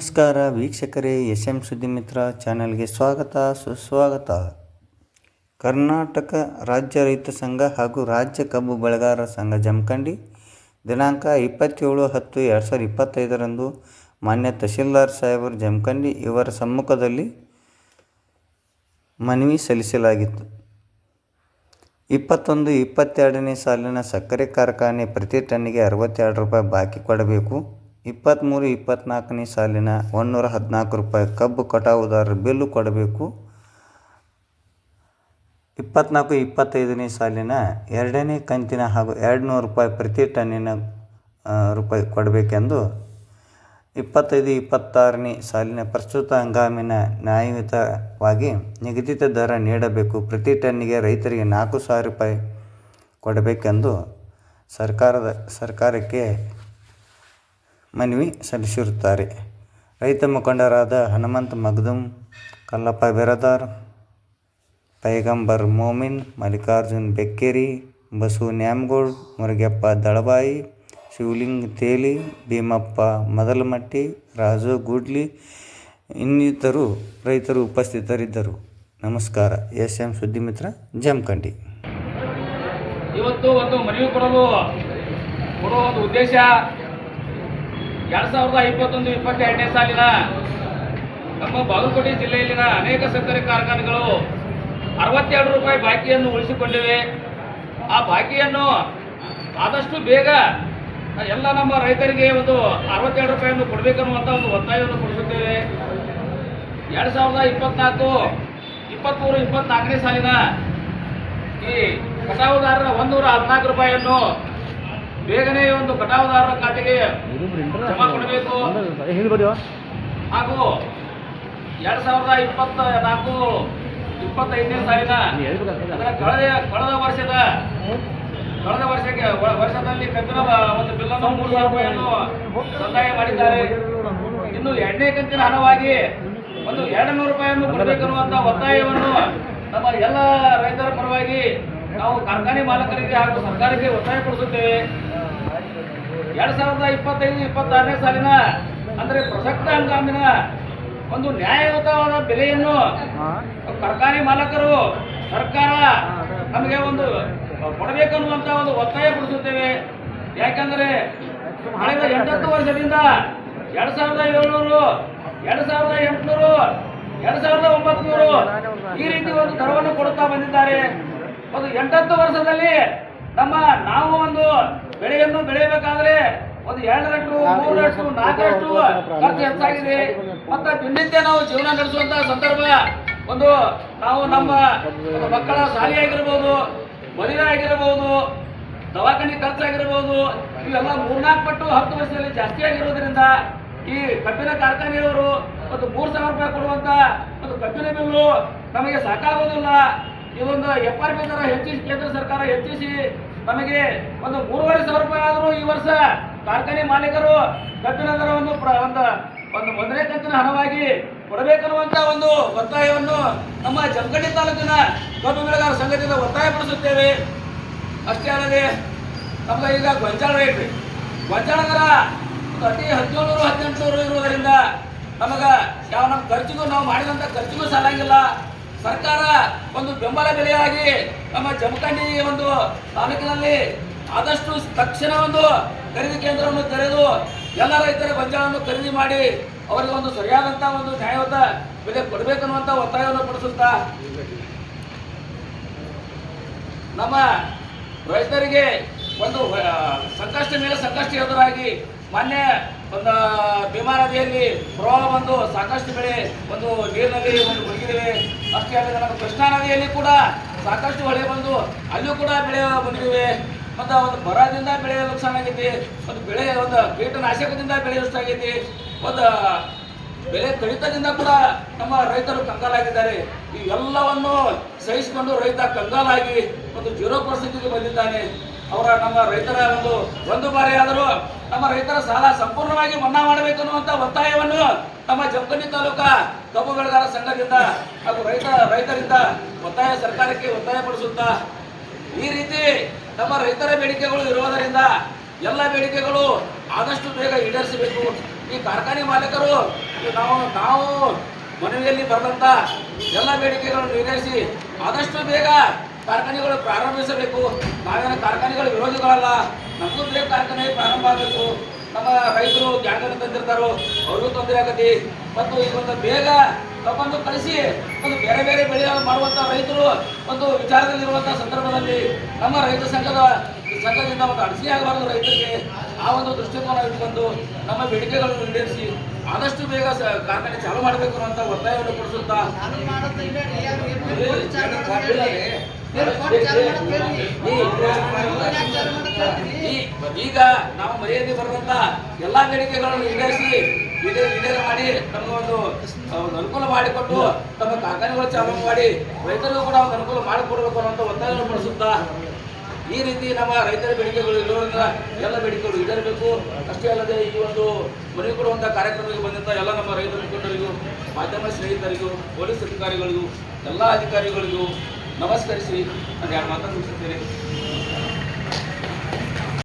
ನಮಸ್ಕಾರ ವೀಕ್ಷಕರೇ S M ಸುದ್ದಿಮಿತ್ರ ಚಾನೆಲ್ಗೆ ಸ್ವಾಗತ, ಸುಸ್ವಾಗತ. ಕರ್ನಾಟಕ ರಾಜ್ಯ ರೈತ ಸಂಘ ಹಾಗೂ ರಾಜ್ಯ ಕಬ್ಬು ಬೆಳೆಗಾರರ ಸಂಘ ಜಮಖಂಡಿ ದಿನಾಂಕ ಇಪ್ಪತ್ತೇಳು ಹತ್ತು ಎರಡು ಸಾವಿರದ ಇಪ್ಪತ್ತೈದರಂದು ಮಾನ್ಯ ತಹಶೀಲ್ದಾರ್ ಸಾಹೇಬರು ಜಮಖಂಡಿ ಇವರ ಸಮ್ಮುಖದಲ್ಲಿ ಮನವಿ ಸಲ್ಲಿಸಲಾಗಿತ್ತು. ಇಪ್ಪತ್ತೊಂದು, ಇಪ್ಪತ್ತೆರಡನೇ ಸಾಲಿನ ಸಕ್ಕರೆ ಕಾರ್ಖಾನೆ ಪ್ರತಿ ಟನ್ನಿಗೆ ಅರವತ್ತೆರಡು ರೂಪಾಯಿ ಬಾಕಿ ಕೊಡಬೇಕು. ಇಪ್ಪತ್ತ್ಮೂರು ಇಪ್ಪತ್ತ್ನಾಲ್ಕನೇ ಸಾಲಿನ ಒನ್ನೂರ ಹದಿನಾಲ್ಕು ರೂಪಾಯಿ ಕಬ್ಬು ಕಟಾವುದಾರರು ಬಿಲ್ಲು ಕೊಡಬೇಕು. ಇಪ್ಪತ್ತ್ನಾಲ್ಕು ಇಪ್ಪತ್ತೈದನೇ ಸಾಲಿನ ಎರಡನೇ ಕಂತಿನ ಹಾಗೂ ಎರಡು ನೂರು ರೂಪಾಯಿ ಪ್ರತಿ ಟನ್ನಿನ ರೂಪಾಯಿ ಕೊಡಬೇಕೆಂದು ಇಪ್ಪತ್ತೈದು, ಇಪ್ಪತ್ತಾರನೇ ಸಾಲಿನ ಪ್ರಸ್ತುತ ಹಂಗಾಮಿನ ನ್ಯಾಯಯುತವಾಗಿ ನಿಗದಿತ ದರ ನೀಡಬೇಕು. ಪ್ರತಿ ಟನ್ನಿಗೆ ರೈತರಿಗೆ ನಾಲ್ಕು ಸಾವಿರ ರೂಪಾಯಿ ಕೊಡಬೇಕೆಂದು ಸರ್ಕಾರದ, ಸರ್ಕಾರಕ್ಕೆ ಮನವಿ ಸಲ್ಲಿಸಿರುತ್ತಾರೆ. ರೈತ ಮುಖಂಡರಾದ ಹನುಮಂತ್ ಮಗ್ದುಮ್ ಕಲ್ಲಪ್ಪ ಬಿರದಾರ್, ಪೈಗಂಬರ್ ಮೋಮಿನ್, ಮಲ್ಲಿಕಾರ್ಜುನ್ ಬೆಕ್ಕೇರಿ, ಬಸು ನ್ಯಾಮಗೋಳ್, ಮುರುಗಪ್ಪ ದಳಬಾಯಿ, ಶಿವಲಿಂಗ್ ತೇಲಿ, ಭೀಮಪ್ಪ ಮೊದಲಮಟ್ಟಿ, ರಾಜು ಗೂಡ್ಲಿ ಇನ್ನಿತರು ರೈತರು ಉಪಸ್ಥಿತರಿದ್ದರು. ನಮಸ್ಕಾರ. ಎಸ್ ಎಂ ಸುದ್ದಿಮಿತ್ರ, ಜಮಖಂಡಿ. ಇವತ್ತು ಒಂದು ಮನವಿ ಕೊಡಲು ಕೊಡುವ ಒಂದು ಉದ್ದೇಶ ಎರಡ್ ಸಾವಿರದ ಇಪ್ಪತ್ತೊಂದು, ಇಪ್ಪತ್ತೆರಡನೇ ಸಾಲಿನ ನಮ್ಮ ಬಾಗಲಕೋಟೆ ಜಿಲ್ಲೆಯಲ್ಲಿನ ಅನೇಕ ಸಕ್ಕರೆ ಕಾರ್ಖಾನೆಗಳು ಅರವತ್ತೆರಡು ರೂಪಾಯಿ ಬಾಕಿಯನ್ನು ಉಳಿಸಿಕೊಂಡಿವೆ. ಆ ಬಾಕಿಯನ್ನು ಆದಷ್ಟು ಬೇಗ ಎಲ್ಲ ನಮ್ಮ ರೈತರಿಗೆ ಒಂದು ಅರವತ್ತೆರಡು ರೂಪಾಯಿಯನ್ನು ಕೊಡಬೇಕನ್ನುವಂಥ ಒಂದು ಒತ್ತಾಯವನ್ನು ಕೊಡಿಸುತ್ತೇವೆ. ಎರಡು ಸಾವಿರದ ಇಪ್ಪತ್ನಾಲ್ಕು, ಇಪ್ಪತ್ಮೂರು, ಇಪ್ಪತ್ನಾಲ್ಕನೇ ಸಾಲಿನ ಈ ಕಟಾವುದಾರರ ಒಂದೂರ ಹದಿನಾಲ್ಕು ರೂಪಾಯಿಯನ್ನು ಬೇಗನೆ ಒಂದು ಕಟಾವುದಾರರ ಖಾತೆಗೆ ಜಮಾ ಕೊಡಬೇಕು. ಹಾಗೂ ಎರಡ್ ಸಾವಿರದ ಇಪ್ಪತ್ತ ನಾಲ್ಕು ಇಪ್ಪತ್ತೈದನೇ ಸಾಲಿನ ಕಳೆದ ಕಳೆದ ವರ್ಷದ ಕಳೆದ ವರ್ಷಕ್ಕೆ ವರ್ಷದಲ್ಲಿ ಕಬ್ಬಿನ ಒಂದು ಬಿಲ್ಲನ್ನು ಮೂರು ಸಾವಿರ ರೂಪಾಯಿಯನ್ನು ಸಂದಾಯ ಮಾಡಿದ್ದಾರೆ. ಇನ್ನು ಎರಡನೇ ಕಂತಿನ ಹಣವಾಗಿ ಒಂದು ಎರಡು ನೂರು ರೂಪಾಯಿಯನ್ನು ಕೊಡಬೇಕನ್ನುವಂತ ಒತ್ತಾಯವನ್ನು ನಮ್ಮ ಎಲ್ಲ ರೈತರ ಪರವಾಗಿ ನಾವು ಕಾರ್ಖಾನೆ ಮಾಲಕರಿಗೆ ಹಾಗೂ ಸರ್ಕಾರಕ್ಕೆ ಒತ್ತಾಯಪಡಿಸುತ್ತೇವೆ ಎರಡ್ ಸಾವಿರದ ಇಪ್ಪತ್ತೈದು ಇಪ್ಪತ್ತಾರನೇ ಸಾಲಿನ ಅಂದರೆ ಪ್ರಸಕ್ತ ಹಂಗಾಮಿನ ಒಂದು ನ್ಯಾಯಯುತವಾದ ಬೆಲೆಯನ್ನು ಕಾರ್ಖಾನೆ ಮಾಲಕರು ಸರ್ಕಾರ ನಮಗೆ ಒಂದು ಕೊಡಬೇಕನ್ನುವಂತ ಒಂದು ಒತ್ತಾಯ ಪಡಿಸುತ್ತೇವೆ ಯಾಕಂದರೆ ಕಳೆದ ಎಂಟತ್ತು ವರ್ಷದಿಂದ ಎರಡ್ ಸಾವಿರದ ಏಳ್ನೂರು ಎರಡ್ ಸಾವಿರದ ಎಂಟುನೂರು ಎರಡ್ ಸಾವಿರದ ಒಂಬತ್ನೂರು ಈ ರೀತಿ ಒಂದು ದರವನ್ನು ಕೊಡುತ್ತಾ ಬಂದಿದ್ದಾರೆ. ಒಂದು ಎಂಟತ್ತು ವರ್ಷದಲ್ಲಿ ನಮ್ಮ ನಾವು ಒಂದು ಬೆಳೆಯನ್ನು ಬೆಳೆಯಬೇಕಾದ್ರೆ ಒಂದು ಎರಡರಷ್ಟು ಮೂರರಷ್ಟು ನಾಲ್ಕರಷ್ಟು ಖರ್ಚು ಹೆಚ್ಚಾಗಿದೆ. ಮತ್ತೆ ದಿನನಿತ್ಯ ನಾವು ಜೀವನ ನಡೆಸುವಂತ ಸಂದರ್ಭ ಒಂದು ನಾವು ನಮ್ಮ ಮಕ್ಕಳ ಶಾಲೆ ಆಗಿರ್ಬೋದು ಮದುವೆ ಆಗಿರಬಹುದು ದವಾಖಾನೆ ಖರ್ಚಾಗಿರ್ಬೋದು ಇವೆಲ್ಲ ಮೂರ್ನಾಲ್ಕು ಪಟ್ಟು ಹತ್ತು ವರ್ಷದಲ್ಲಿ ಜಾಸ್ತಿ ಆಗಿರೋದ್ರಿಂದ ಈ ಕಬ್ಬಿನ ಕಾರ್ಖಾನೆಯವರು ಒಂದು ಮೂರು ಸಾವಿರ ರೂಪಾಯಿ ಕೊಡುವಂತ ಒಂದು ಕಬ್ಬಿನ ಬಿಲ್ಲು ನಮಗೆ ಸಾಕಾಗೋದಿಲ್ಲ. ಇದೊಂದು ಎಫ್ ಆರ್ ಪಿ ದರ ಹೆಚ್ಚಿಸಿ ಕೇಂದ್ರ ಸರ್ಕಾರ ಹೆಚ್ಚಿಸಿ ನಮಗೆ ಒಂದು ಮೂರುವರೆ ಸಾವಿರ ರೂಪಾಯಿ ಆದರೂ ಈ ವರ್ಷ ಕಾರ್ಖಾನೆ ಮಾಲೀಕರು ಕಬ್ಬಿನ ದರವನ್ನು ಒಂದು ಒಂದು ಮೊದಲನೇ ಕಂತಿನ ಹಣವಾಗಿ ಕೊಡಬೇಕನ್ನುವಂತ ಒಂದು ಒತ್ತಾಯವನ್ನು ನಮ್ಮ ಜಮಖಂಡಿ ತಾಲೂಕಿನ ಕಬ್ಬು ಬೆಳೆಗಾರ ಸಂಘದಿಂದ ಒತ್ತಾಯಪಡಿಸುತ್ತೇವೆ. ಅಷ್ಟೇ ಅಲ್ಲದೆ ನಮ್ಮ ಈಗ ಗೊಂಜಾಳ ರೇಟ್ ಗೊಂಜಾಳ ದರ ಅತಿ ಹದಿನೇಳು ಹದಿನೆಂಟುನೂರು ಇರುವುದರಿಂದ ನಮಗ ಯಾವ ನಮ್ಮ ಖರ್ಚಿಗೂ ನಾವು ಮಾಡಿದಂಥ ಖರ್ಚಿಗೂ ಸಾಲಂಗಿಲ್ಲ. ಸರ್ಕಾರ ಒಂದು ಬೆಂಬಲ ಬೆಲೆಯಾಗಿ ನಮ್ಮ ಜಮಖಂಡಿ ಒಂದು ತಾಲೂಕಿನಲ್ಲಿ ಆದಷ್ಟು ತಕ್ಷಣ ಒಂದು ಖರೀದಿ ಕೇಂದ್ರವನ್ನು ತೆರೆದು ಎಲ್ಲ ರೈತರ ಗೊಂಜಾಳವನ್ನು ಖರೀದಿ ಮಾಡಿ ಅವರಿಗೆ ಒಂದು ಸರಿಯಾದಂಥ ಒಂದು ನ್ಯಾಯಯುತ ಬೆಲೆ ಕೊಡಬೇಕನ್ನುವಂಥ ಒತ್ತಾಯವನ್ನು ಪಡಿಸುತ್ತಾ ನಮ್ಮ ರೈತರಿಗೆ ಒಂದು ಸಂಕಷ್ಟ ಮೇಲೆ ಸಂಕಷ್ಟ ಎದುರಾಗಿ ಮೊನ್ನೆ ಒಂದು ಭೀಮಾ ನದಿಯಲ್ಲಿ ಪ್ರವಾಹ ಬಂದು ಸಾಕಷ್ಟು ಬೆಳೆ ಒಂದು ನೀರಿನಲ್ಲಿ ಒಂದು ಮುಳುಗಿದ್ದೇವೆ ಅಷ್ಟೇ ಅಲ್ಲದೆ ನಮ್ಮ ಕೃಷ್ಣಾ ನದಿಯಲ್ಲಿ ಕೂಡ ಸಾಕಷ್ಟು ಹೊಳೆ ಬಂದು ಅಲ್ಲೂ ಕೂಡ ಬೆಳೆ ಬಂದಿವೆ ಮತ್ತು ಒಂದು ಬರದಿಂದ ಬೆಳೆ ನುಕ್ಸಾನ ಆಗೈತಿ. ಒಂದು ಬೆಳೆ, ಒಂದು ಕೀಟನಾಶಕದಿಂದ ಬೆಳೆ ಆಗೈತಿ. ಒಂದು ಬೆಳೆ ಕಡಿತದಿಂದ ಕೂಡ ನಮ್ಮ ರೈತರು ಕಂಗಾಲಾಗಿದ್ದಾರೆ. ಈ ಎಲ್ಲವನ್ನು ಸಹಿಸಿಕೊಂಡು ರೈತ ಕಂಗಾಲಾಗಿ ಒಂದು ಜೀರೋ ಪರಿಸ್ಥಿತಿಗೆ ಬಂದಿದ್ದಾನೆ. ಅವರ ನಮ್ಮ ರೈತರ ಒಂದು ಒಂದು ಬಾರಿ ಆದರೂ ನಮ್ಮ ರೈತರ ಸಾಲ ಸಂಪೂರ್ಣವಾಗಿ ಮನ್ನಾ ಮಾಡಬೇಕು ಅನ್ನುವಂಥ ಒತ್ತಾಯವನ್ನು ನಮ್ಮ ಜಂಬನಿ ತಾಲೂಕಾ ಕಬ್ಬು ಬೆಳೆಗಾರ ಸಂಘದಿಂದ ಹಾಗೂ ರೈತ, ರೈತರಿಂದ ಒತ್ತಾಯ ಸರ್ಕಾರಕ್ಕೆ ಒತ್ತಾಯಪಡಿಸುತ್ತಾ, ಈ ರೀತಿ ನಮ್ಮ ರೈತರ ಬೇಡಿಕೆಗಳು ಇರುವುದರಿಂದ ಎಲ್ಲ ಬೇಡಿಕೆಗಳು ಆದಷ್ಟು ಬೇಗ ಈಡೇರಿಸಬೇಕು. ಈ ಕಾರ್ಖಾನೆ ಮಾಲೀಕರು ನಾವು ನಾವು ಮನವಿಯಲ್ಲಿ ಬರೆದಂತ ಎಲ್ಲ ಬೇಡಿಕೆಗಳನ್ನು ಈಡೇರಿಸಿ ಆದಷ್ಟು ಬೇಗ ಕಾರ್ಖಾನೆಗಳು ಪ್ರಾರಂಭಿಸಬೇಕು. ನಾವೇನು ಕಾರ್ಖಾನೆಗಳ ವಿರೋಧಿಗಳಲ್ಲ. ನಮಗೂ ಬೇರೆ ಕಾರ್ಖಾನೆ ಪ್ರಾರಂಭ ಆಗಬೇಕು. ನಮ್ಮ ರೈತರು ಜ್ಞಾನ ತಂದಿರ್ತಾರೋ ಅವ್ರಿಗೂ ತೊಂದರೆ ಆಗತಿ. ಮತ್ತು ಒಂದು ಬೇಗ ತಗೊಂಡು ಕಳಿಸಿ ಒಂದು ಬೇರೆ ಬೇರೆ ಬೆಳೆ ಮಾಡುವಂಥ ರೈತರು ಒಂದು ವಿಚಾರದಲ್ಲಿರುವಂಥ ಸಂದರ್ಭದಲ್ಲಿ ನಮ್ಮ ರೈತ ಸಂಘದ ಸಂಘದಿಂದ ಒಂದು ಅಡಚಣೆ ಆಗಬಾರದು ರೈತರಿಗೆ. ಆ ಒಂದು ದೃಷ್ಟಿಕೋನ ಇಟ್ಕೊಂಡು ನಮ್ಮ ಬೇಡಿಕೆಗಳನ್ನು ಈಡೇರಿಸಿ ಆದಷ್ಟು ಬೇಗ ಕಾರ್ಖಾನೆ ಚಾಲೂ ಮಾಡಬೇಕು ಅನ್ನುವಂಥ ಒತ್ತಾಯವನ್ನು ಕೊಡಿಸುತ್ತಾ. ಈಗ ನಾವು ಮರ್ಯಾದೆ ಬರುವಂತ ಎಲ್ಲಾ ಬೇಡಿಕೆಗಳನ್ನು ಈಡೇರಿಸಿ, ಈಡೇ ಈಡೇರ ಮಾಡಿ ತಮ್ಮ ಒಂದು ಅನುಕೂಲ ಮಾಡಿಕೊಟ್ಟು ತಮ್ಮ ಕಾರ್ಖಾನೆಗಳು ಚಾಲೂ ಮಾಡಿ ರೈತರಿಗೂ ಕೂಡ ಒಂದು ಅನುಕೂಲ ಮಾಡಿಕೊಡ್ಬೇಕು ಅನ್ನೋ ಒತ್ತಾಯವನ್ನು ಪಡಿಸುತ್ತಾ ಈ ರೀತಿ ನಮ್ಮ ರೈತರ ಬೇಡಿಕೆಗಳು ಇರೋದ್ರಿಂದ ಎಲ್ಲ ಬೇಡಿಕೆಗಳು ಈಡೇರಬೇಕು. ಅಷ್ಟೇ ಅಲ್ಲದೆ ಈ ಒಂದು ಮನೆ ಕೊಡುವಂಥ ಕಾರ್ಯಕ್ರಮಕ್ಕೆ ಬಂದಂತ ಎಲ್ಲ ನಮ್ಮ ರೈತ ಮುಖಂಡರಿಗೂ, ಮಾಧ್ಯಮ ಸ್ನೇಹಿತರಿಗೂ, ಪೊಲೀಸ್ ಅಧಿಕಾರಿಗಳಿಗೂ, ಎಲ್ಲ ಅಧಿಕಾರಿಗಳಿಗೂ नमस्कार श्री ध्यान माता